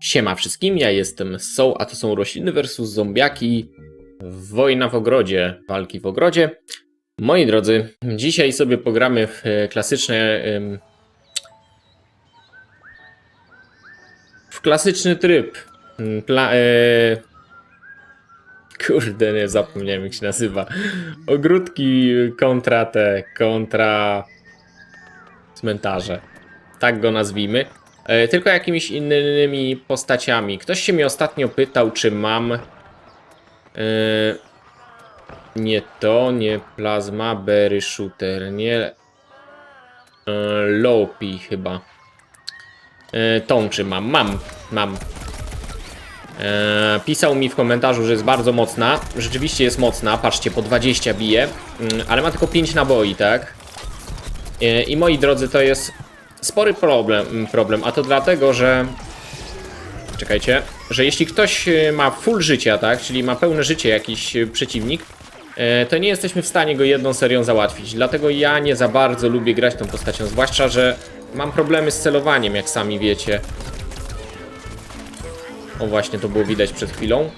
Siema wszystkim, ja jestem Soul, a to są rośliny versus zombiaki. Wojna w ogrodzie, walki w ogrodzie. Moi drodzy, dzisiaj sobie pogramy w e, klasyczne. W klasyczny tryb. Mm, Pla, e, kurde, nie zapomniałem jak się nazywa. Ogródki kontra te, kontra cmentarze. Tak go nazwijmy. E, Tylko jakimiś innymi postaciami. Ktoś się mnie ostatnio pytał, czy mam. e, Nie to, nie plazma, berry shooter, nie. e, Lopi chyba. Tą czy mam? Mam, mam. Pisał mi w komentarzu, że jest bardzo mocna. Rzeczywiście jest mocna, patrzcie, po 20 bije, Mm, ale ma tylko 5 naboi, tak? I moi drodzy, to jest spory problem, problem, a to dlatego, że czekajcie, że jeśli ktoś e, ma full życia, tak, czyli ma pełne życie jakiś e, przeciwnik, e, to nie jesteśmy w stanie go jedną serią załatwić. Dlatego ja nie za bardzo lubię grać tą postacią, zwłaszcza, że mam problemy z celowaniem, jak sami wiecie. O właśnie, to było widać przed chwilą.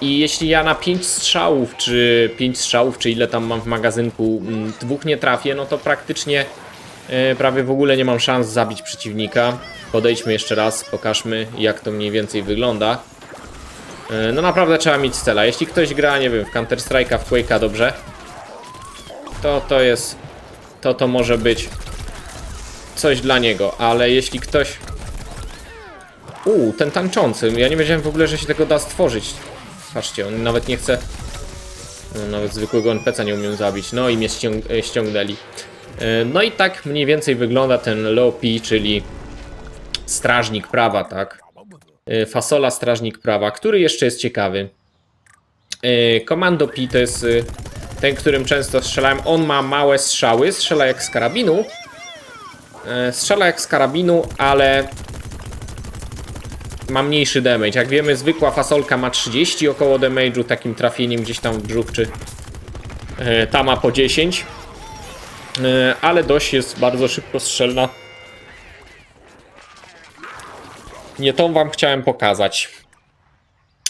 I jeśli ja na 5 strzałów, czy 5 strzałów, czy ile tam mam w magazynku, mm, dwóch nie trafię, no to praktycznie e, prawie w ogóle nie mam szans zabić przeciwnika. Podejdźmy jeszcze raz, pokażmy jak to mniej więcej wygląda. E, No naprawdę trzeba mieć cela. Jeśli ktoś gra, nie wiem, w Counter Strike'a, w Quake'a dobrze, to to jest, to to może być coś dla niego, ale jeśli ktoś... Uuu, ten tańczący, ja nie wiedziałem w ogóle, że się tego da stworzyć. Patrzcie, on nawet nie chce... No, nawet zwykłego NPC nie umiem zabić. No i mnie ściąg e, ściągnęli. E, No i tak mniej więcej wygląda ten Lopi, czyli strażnik prawa, tak? E, Fasola strażnik prawa, który jeszcze jest ciekawy. Komando P to jest ten, którym często strzelałem. On ma małe strzały, strzela jak z karabinu. Strzela jak z karabinu, ale ma mniejszy damage. Jak wiemy, zwykła fasolka ma 30 około damage'u, takim trafieniem gdzieś tam w brzuch, czy e, ta ma po 10. E, ale dość jest bardzo szybko strzelna. Nie tą wam chciałem pokazać.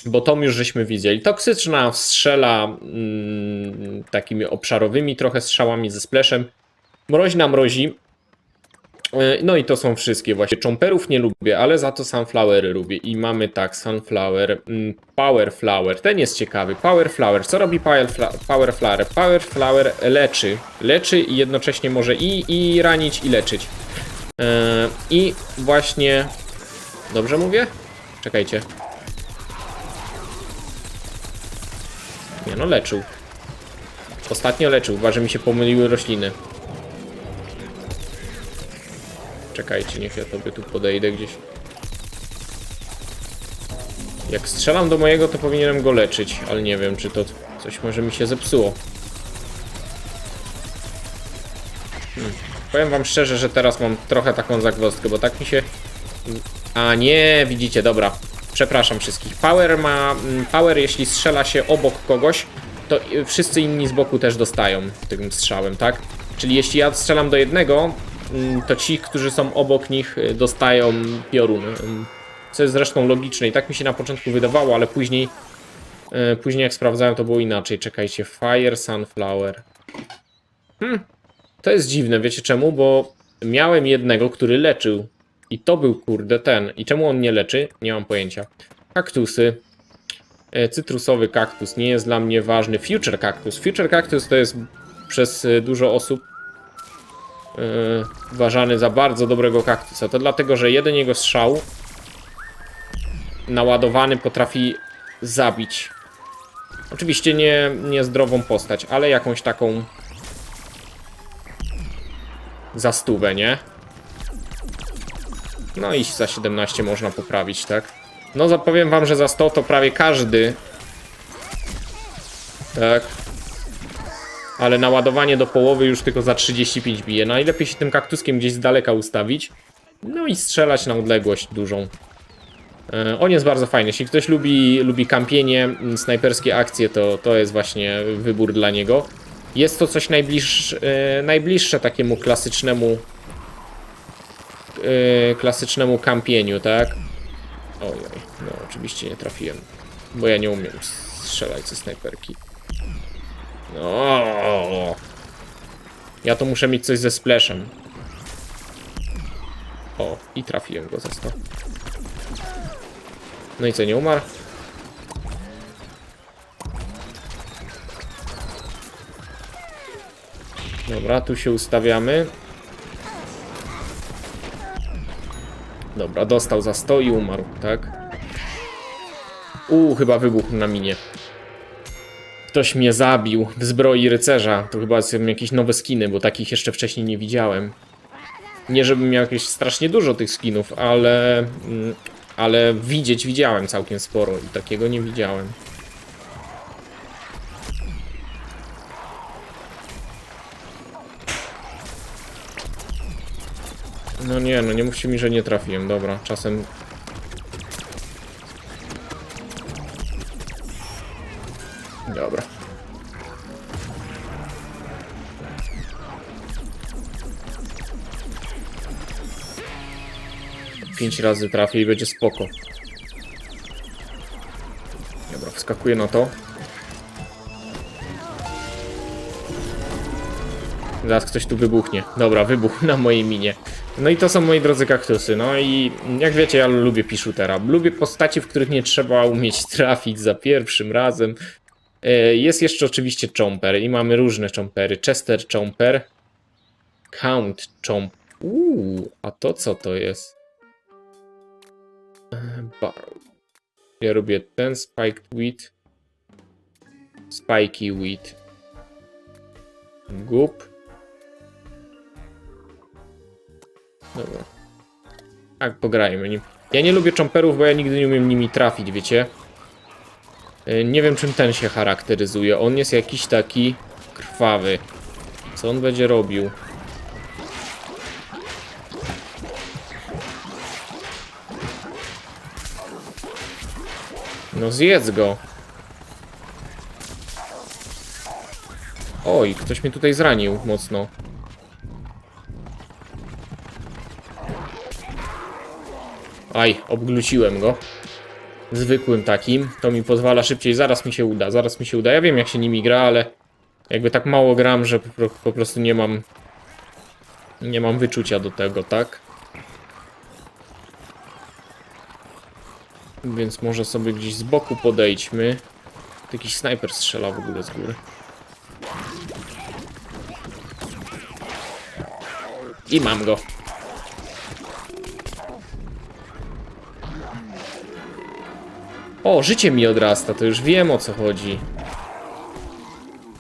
Bo tą już żeśmy widzieli. Toksyczna strzela mm, takimi obszarowymi trochę strzałami ze splashem. Mroźna mrozi. E, No i to są wszystkie właśnie. Chomperów nie lubię, ale za to sunflowery lubię. I mamy tak, sunflower, mm, power flower. Ten jest ciekawy. Power flower. Co robi power, flower? Power flower leczy. Leczy i jednocześnie może i, i ranić, i leczyć. E, I właśnie... Dobrze mówię? Czekajcie. Nie no, leczył. Ostatnio leczył, chyba że mi się pomyliły rośliny. Czekajcie, niech ja tobie tu podejdę gdzieś. Jak strzelam do mojego, to powinienem go leczyć, ale nie wiem, czy to coś może mi się zepsuło. Hmm. Powiem wam szczerze, że teraz mam trochę taką zagwozdkę, bo tak mi się... A nie, widzicie, dobra. Przepraszam wszystkich. Power ma... mm, Power, jeśli strzela się obok kogoś, to wszyscy inni z boku też dostają tym strzałem, tak? Czyli jeśli ja strzelam do jednego, to ci, którzy są obok nich, y, dostają piorun. Ym, Co jest zresztą logiczne i tak mi się na początku wydawało, ale później, y, później jak sprawdzałem, to było inaczej. Czekajcie, Fire Sunflower. Hmm, to jest dziwne, wiecie czemu? Bo miałem jednego, który leczył. I to był kurde ten. I czemu on nie leczy? Nie mam pojęcia. Kaktusy. E, Cytrusowy kaktus nie jest dla mnie ważny. Future kaktus. Future kaktus to jest przez e, dużo osób e, uważany za bardzo dobrego kaktusa. To dlatego, że jeden jego strzał naładowany potrafi zabić. Oczywiście nie, nie zdrową postać, ale jakąś taką za stówę, nie? No i za 17 można poprawić, tak? No zapowiem wam, że za 100 to prawie każdy. Tak. Ale naładowanie do połowy już tylko za 35 bije. Najlepiej się tym kaktuskiem gdzieś z daleka ustawić. No i strzelać na odległość dużą. E, On jest bardzo fajny. Jeśli ktoś lubi, lubi kampienie, snajperskie akcje, to to jest właśnie wybór dla niego. Jest to coś najbliż, e, najbliższe takiemu klasycznemu yy, klasycznemu kampieniu, tak? Ojoj, no oczywiście nie trafiłem. Bo ja nie umiem strzelać ze snajperki. No. Ja to muszę mieć coś ze splashem. O, i trafiłem go za 100. No i co, nie umarł? Dobra, tu się ustawiamy. Dobra, dostał za 100 i umarł, tak? Uuu, chyba wybuchł na minie. Ktoś mnie zabił w zbroi rycerza. To chyba są jakieś nowe skiny, bo takich jeszcze wcześniej nie widziałem. Nie, żebym miał jakieś strasznie dużo tych skinów, ale... mm, Ale widzieć widziałem całkiem sporo i takiego nie widziałem. No nie, no nie mówcie mi, że nie trafiłem. Dobra, czasem... Pięć razy trafię i będzie spoko. Dobra, wskakuję na to. Zaraz ktoś tu wybuchnie. Dobra, wybuch na mojej minie. No i to są moi drodzy kaktusy. No i jak wiecie, ja lubię Pishutera. Lubię postaci, w których nie trzeba umieć trafić za pierwszym razem. E, Jest jeszcze oczywiście Chomper i mamy różne Chompery. Chester Chomper. Count Chomp. Uuu, a to co to jest? E, Barrel. Ja robię ten Spiked Wheat. Spiky Wheat. Gup. Dobra. Tak, pograjmy nim. Ja nie lubię chomperów, bo ja nigdy nie umiem nimi trafić, wiecie? Y, Nie wiem, czym ten się charakteryzuje. On jest jakiś taki krwawy. Co on będzie robił? No zjedz go. Oj, ktoś mnie tutaj zranił mocno. Aj, obgluciłem go. Zwykłym takim. To mi pozwala szybciej. Zaraz mi się uda, zaraz mi się uda. Ja wiem, jak się nimi gra, ale jakby tak mało gram, że po, po prostu nie mam. Nie mam wyczucia do tego, tak? Więc może sobie gdzieś z boku podejdźmy. Jakiś snajper strzela w ogóle z góry. I mam go. O, życie mi odrasta, to już wiem o co chodzi.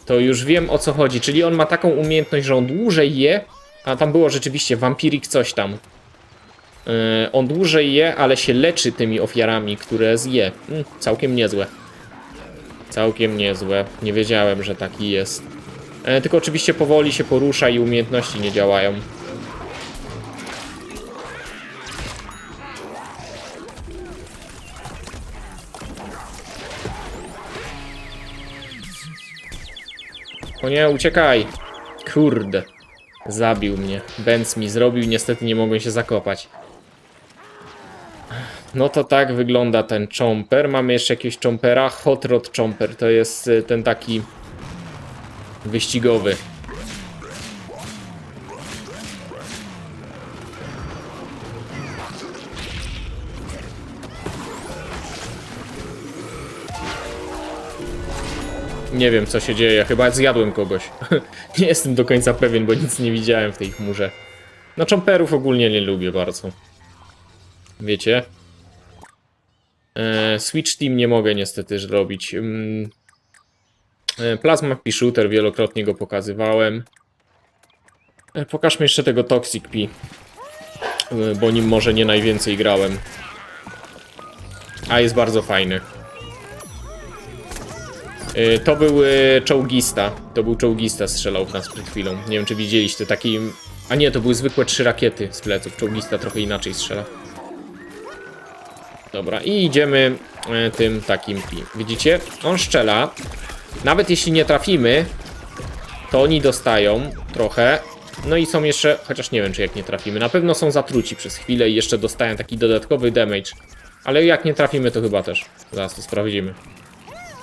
To już wiem o co chodzi, czyli on ma taką umiejętność, że on dłużej je, a tam było rzeczywiście vampirik coś tam. Yy, on dłużej je, ale się leczy tymi ofiarami, które zje. Mm, całkiem niezłe. Całkiem niezłe. Nie wiedziałem, że taki jest. E, tylko oczywiście powoli się porusza i umiejętności nie działają. O nie, uciekaj! Kurde. Zabił mnie. Benz mi zrobił, niestety nie mogłem się zakopać. No to tak wygląda ten chomper. Mamy jeszcze jakiegoś chompera. Hot Rod Chomper to jest y, ten taki wyścigowy. Nie wiem co się dzieje, chyba zjadłem kogoś. nie jestem do końca pewien, bo nic nie widziałem w tej chmurze. No chomperów ogólnie nie lubię bardzo. Wiecie? E, Switch Team nie mogę niestety zrobić. Mm. E, Plasma Pi Shooter, wielokrotnie go pokazywałem. E, Pokażmy jeszcze tego Toxic e, Bo nim może nie najwięcej grałem. A jest bardzo fajny. To był czołgista. To był czołgista, strzelał w nas przed chwilą. Nie wiem, czy widzieliście taki. A nie, to były zwykłe trzy rakiety z pleców. Czołgista trochę inaczej strzela. Dobra, i idziemy e, tym takim pi. Widzicie? On szczela. Nawet jeśli nie trafimy, to oni dostają trochę. No i są jeszcze, chociaż nie wiem czy jak nie trafimy, na pewno są zatruci przez chwilę i jeszcze dostają taki dodatkowy damage. Ale jak nie trafimy to chyba też. Zaraz to sprawdzimy.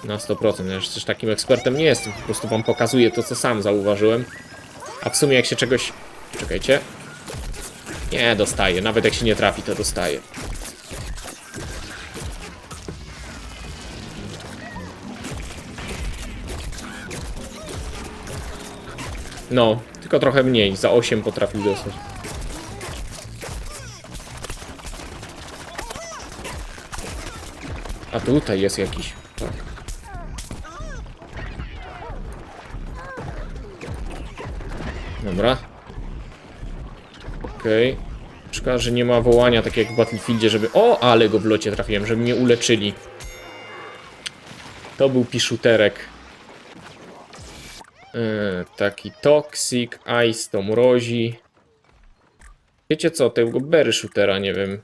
Na 100%. Ja też takim ekspertem nie jestem, po prostu wam pokazuję to co sam zauważyłem. A w sumie jak się czegoś... Czekajcie. Nie, dostaje. Nawet jak się nie trafi to dostaje. No, tylko trochę mniej. Za 8 potrafił dostać. A tutaj jest jakiś. Tak. Dobra. Okej. Szkoda, że nie ma wołania tak jak w Battlefieldzie, żeby... O, ale go w locie trafiłem, żeby mnie uleczyli. To był piszuterek. Taki Toxic, Ice to mrozi. Wiecie co, tego Berry Shootera, nie wiem.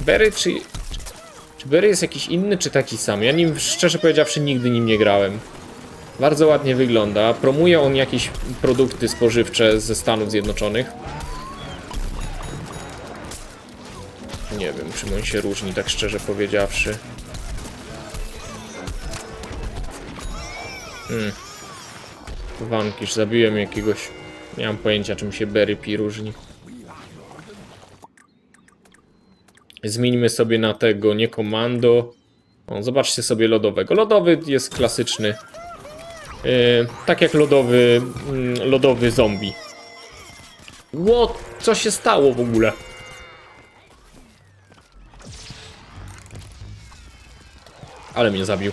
Berry czy... Czy Berry jest jakiś inny, czy taki sam? Ja nim, szczerze powiedziawszy, nigdy nim nie grałem. Bardzo ładnie wygląda. Promuje on jakieś produkty spożywcze ze Stanów Zjednoczonych. Nie wiem, czym on się różni, tak szczerze powiedziawszy. Hmm. Wankisz, zabiłem jakiegoś... Nie mam pojęcia, czym się Berry Pi różni. Zmieńmy sobie na tego, nie komando. O, zobaczcie sobie lodowego. Lodowy jest klasyczny. Yy, tak jak lodowy, mm, lodowy zombie. Ło, co się stało w ogóle? Ale mnie zabił.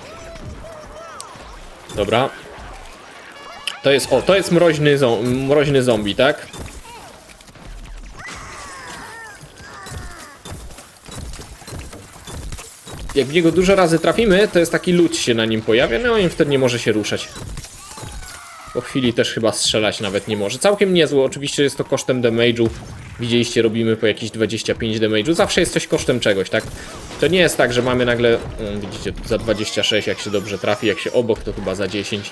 Dobra. To jest, o, to jest mroźny, zo mroźny zombie, tak? Jak w niego dużo razy trafimy, to jest taki lód się na nim pojawia, no i wtedy nie może się ruszać. Po chwili też chyba strzelać nawet nie może. Całkiem niezłe, oczywiście jest to kosztem damage'u. Widzieliście, robimy po jakieś 25 damage'u. Zawsze jest coś kosztem czegoś, tak? To nie jest tak, że mamy nagle, mm, widzicie, za 26 jak się dobrze trafi, jak się obok to chyba za 10.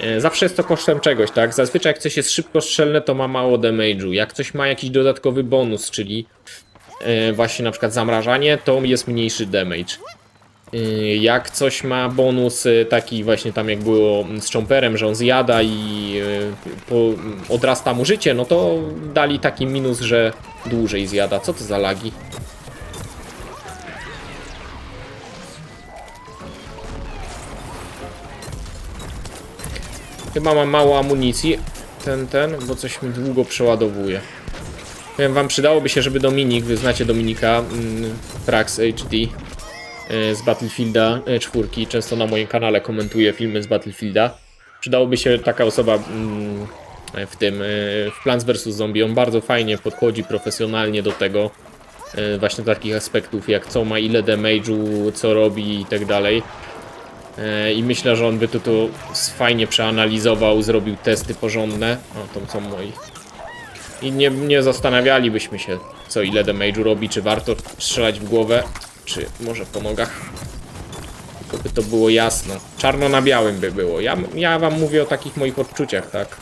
E, Zawsze jest to kosztem czegoś, tak? Zazwyczaj jak coś jest szybko strzelne, to ma mało damage'u. Jak coś ma jakiś dodatkowy bonus, czyli e, właśnie na przykład zamrażanie, to jest mniejszy damage. E, Jak coś ma bonus taki właśnie tam jak było z Chomperem, że on zjada i odrasta mu życie, no to dali taki minus, że dłużej zjada. Co to za lagi? Chyba mam mało amunicji. Ten, ten, bo coś mi długo przeładowuje. Powiem wam, przydałoby się, żeby Dominik, wy znacie Dominika, mm, HD y, z Battlefielda 4, często na moim kanale komentuje filmy z Battlefielda. Przydałoby się taka osoba mm, w tym, y, w Plants vs Zombie. On bardzo fajnie podchodzi profesjonalnie do tego, y, właśnie takich aspektów, jak co ma, ile damage'u, co robi i tak dalej. E, I myślę, że on by to, to fajnie przeanalizował, zrobił testy porządne. O, to są moi. I nie, nie zastanawialibyśmy się, co ile damage'u robi, czy warto strzelać w głowę, czy może po nogach. Tylko by to było jasno. Czarno na białym by było. Ja, ja wam mówię o takich moich odczuciach, tak?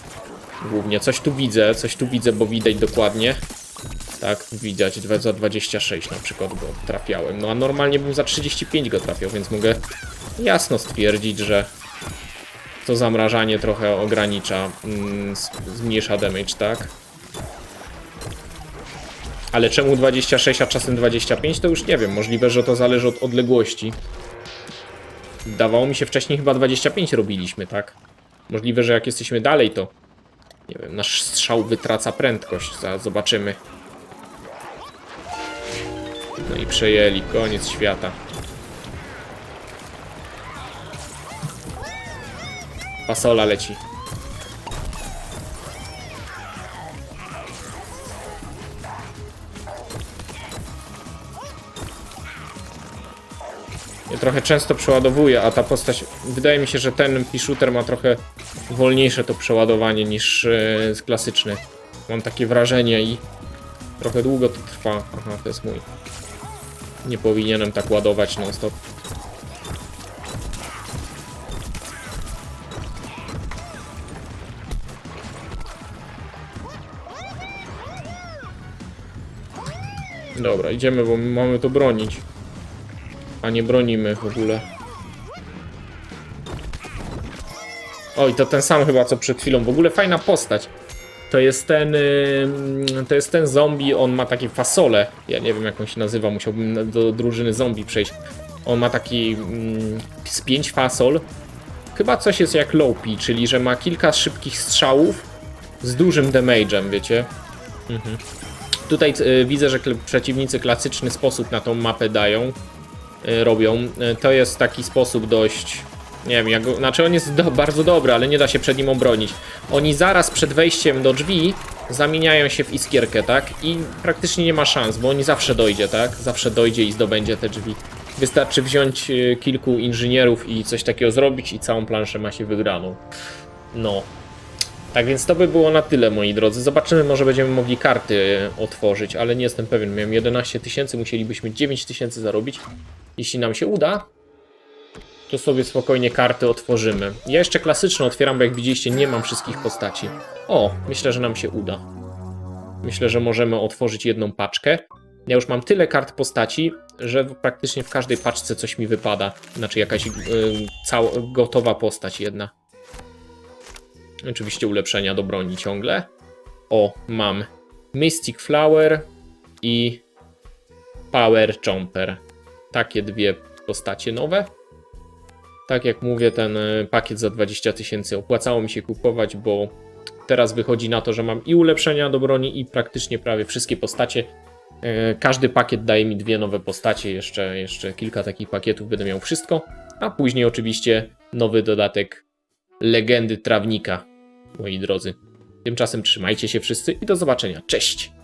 Głównie coś tu widzę, coś tu widzę, bo widać dokładnie. Tak, widać, za 26 na przykład go trafiałem. No a normalnie bym za 35 go trafiał, więc mogę jasno stwierdzić, że to zamrażanie trochę ogranicza, mm, zmniejsza damage, tak? Ale czemu 26, a czasem 25, to już nie wiem. Możliwe, że to zależy od odległości. Dawało mi się wcześniej chyba 25 robiliśmy, tak? Możliwe, że jak jesteśmy dalej, to nie wiem, nasz strzał wytraca prędkość. Zobaczymy. No i przejęli, koniec świata. Fasola leci. Ja trochę często przeładowuję, a ta postać... Wydaje mi się, że ten P-Shooter ma trochę wolniejsze to przeładowanie niż e, klasyczny. Mam takie wrażenie i trochę długo to trwa. Aha, to jest mój. Nie powinienem tak ładować non stop. Dobra, idziemy, bo mamy to bronić. A nie bronimy w ogóle. Oj, to ten sam chyba co przed chwilą. W ogóle fajna postać. To jest ten. To jest ten zombie, on ma takie fasole. Ja nie wiem jak on się nazywa, musiałbym do drużyny zombie przejść. On ma taki z pięć fasol. Chyba coś jest jak Lopi, czyli że ma kilka szybkich strzałów z dużym damage'em, wiecie? Mhm. Tutaj y, widzę, że przeciwnicy klasyczny sposób na tą mapę dają, y, robią. Y, to jest taki sposób dość. Nie wiem, jak, znaczy on jest do, bardzo dobry, ale nie da się przed nim obronić. Oni zaraz przed wejściem do drzwi zamieniają się w iskierkę, tak? I praktycznie nie ma szans, bo oni zawsze dojdzie, tak? Zawsze dojdzie i zdobędzie te drzwi. Wystarczy wziąć y, kilku inżynierów i coś takiego zrobić i całą planszę ma się wygraną. No. Tak więc to by było na tyle, moi drodzy. Zobaczymy, może będziemy mogli karty e, otworzyć, ale nie jestem pewien. Miałem 11 tysięcy, musielibyśmy 9 tysięcy zarobić. Jeśli nam się uda, to sobie spokojnie karty otworzymy. Ja jeszcze klasyczne otwieram, bo jak widzieliście, nie mam wszystkich postaci. O, myślę, że nam się uda. Myślę, że możemy otworzyć jedną paczkę. Ja już mam tyle kart postaci, że praktycznie w każdej paczce coś mi wypada. Znaczy jakaś yy, cała, gotowa postać jedna. Oczywiście ulepszenia do broni ciągle. O, mam Mystic Flower i Power Jumper. Takie dwie postacie nowe. Tak jak mówię, ten y, pakiet za 20 tysięcy opłacało mi się kupować, bo teraz wychodzi na to, że mam i ulepszenia do broni, i praktycznie prawie wszystkie postacie. Y, Każdy pakiet daje mi dwie nowe postacie, jeszcze, jeszcze kilka takich pakietów, będę miał wszystko. A później oczywiście nowy dodatek Legendy Trawnika, moi drodzy. Tymczasem trzymajcie się wszyscy i do zobaczenia. Cześć!